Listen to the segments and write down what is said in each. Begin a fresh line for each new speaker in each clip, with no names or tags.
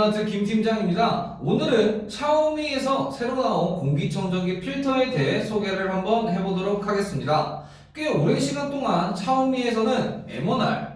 공기마트 김 팀장입니다. 오늘은 샤오미에서 새로 나온 공기청정기 필터에 대해 소개를 한번 해보도록 하겠습니다. 꽤 오랜 시간 동안 샤오미에서는 M1R,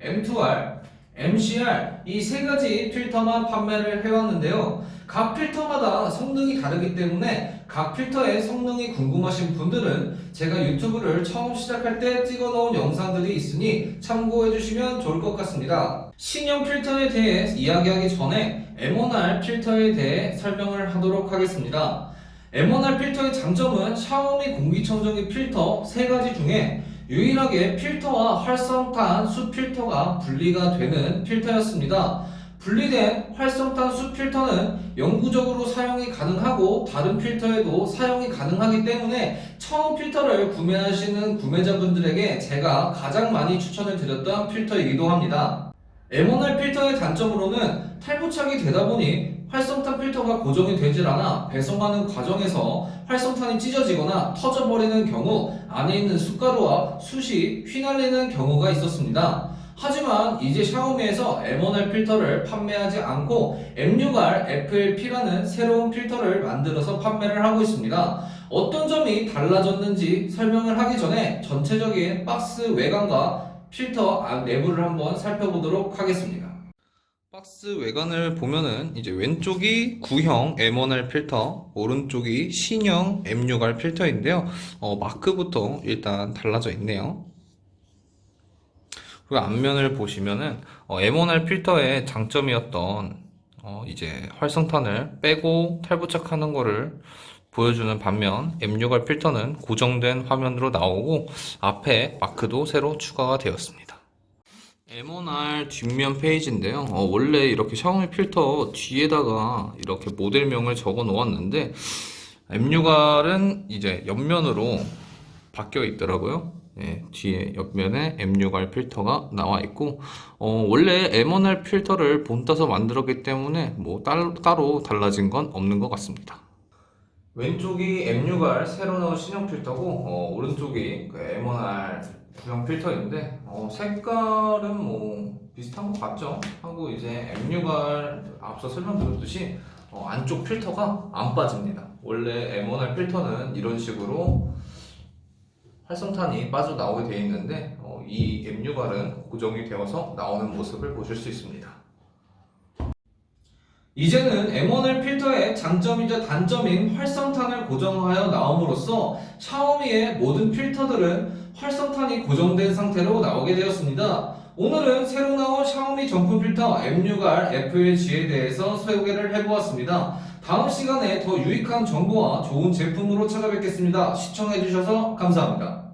M2R, MCR 이 세 가지 필터만 판매를 해왔는데요. 각 필터마다 성능이 다르기 때문에 각 필터의 성능이 궁금하신 분들은 제가 유튜브를 처음 시작할 때 찍어 놓은 영상들이 있으니 참고해 주시면 좋을 것 같습니다. 신형 필터에 대해 이야기하기 전에 M1R 필터에 대해 설명을 하도록 하겠습니다. M1R 필터의 장점은 샤오미 공기청정기 필터 세 가지 중에 유일하게 필터와 활성탄 수 필터가 분리가 되는 필터였습니다. 분리된 활성탄 수 필터는 영구적으로 사용이 가능하고 다른 필터에도 사용이 가능하기 때문에 처음 필터를 구매하시는 구매자분들에게 제가 가장 많이 추천을 드렸던 필터이기도 합니다. M1R 필터의 단점으로는 탈부착이 되다 보니 활성탄 필터가 고정이 되질 않아 배송하는 과정에서 활성탄이 찢어지거나 터져버리는 경우 안에 있는 숯가루와 숯이 휘날리는 경우가 있었습니다. 하지만 이제 샤오미에서 M1R 필터를 판매하지 않고 M6R FLP라는 새로운 필터를 만들어서 판매를 하고 있습니다. 어떤 점이 달라졌는지 설명을 하기 전에 전체적인 박스 외관과 필터 안 내부를 한번 살펴보도록 하겠습니다. 박스 외관을 보면은 이제 왼쪽이 구형 M1R 필터, 오른쪽이 신형 M6R 필터인데요. 어, 마크부터 일단 달라져 있네요. 그리고 앞면을 보시면은 어, M1R 필터의 장점이었던 어, 이제 활성탄을 빼고 탈부착하는 거를 보여주는 반면 M6R 필터는 고정된 화면으로 나오고 앞에 마크도 새로 추가가 되었습니다. M1R 뒷면 페이지인데요. 어, 원래 이렇게 샤오미 필터 뒤에다가 이렇게 모델명을 적어 놓았는데 M6R은 이제 옆면으로 바뀌어 있더라고요. 예, 뒤에 옆면에 M6R 필터가 나와 있고 어, 원래 M1R 필터를 본따서 만들었기 때문에 뭐 따, 따로 달라진 건 없는 것 같습니다. 왼쪽이 M6R 새로 나온 신형 필터고 어, 오른쪽이 그 M1R 구형 필터인데 어, 색깔은 뭐 비슷한 것 같죠? 하고 이제 M6R 앞서 설명드렸듯이 어, 안쪽 필터가 안 빠집니다. 원래 M1R 필터는 이런 식으로 활성탄이 빠져나오게 되어 있는데 어, 이 M6R은 고정이 되어서 나오는 모습을 보실 수 있습니다. 이제는 M1R 필터의 장점이자 단점인 활성탄을 고정하여 나옴으로써 샤오미의 모든 필터들은 활성탄이 고정된 상태로 나오게 되었습니다. 오늘은 새로 나온 샤오미 정품 필터 M6R FLG에 대해서 소개를 해보았습니다. 다음 시간에 더 유익한 정보와 좋은 제품으로 찾아뵙겠습니다. 시청해주셔서 감사합니다.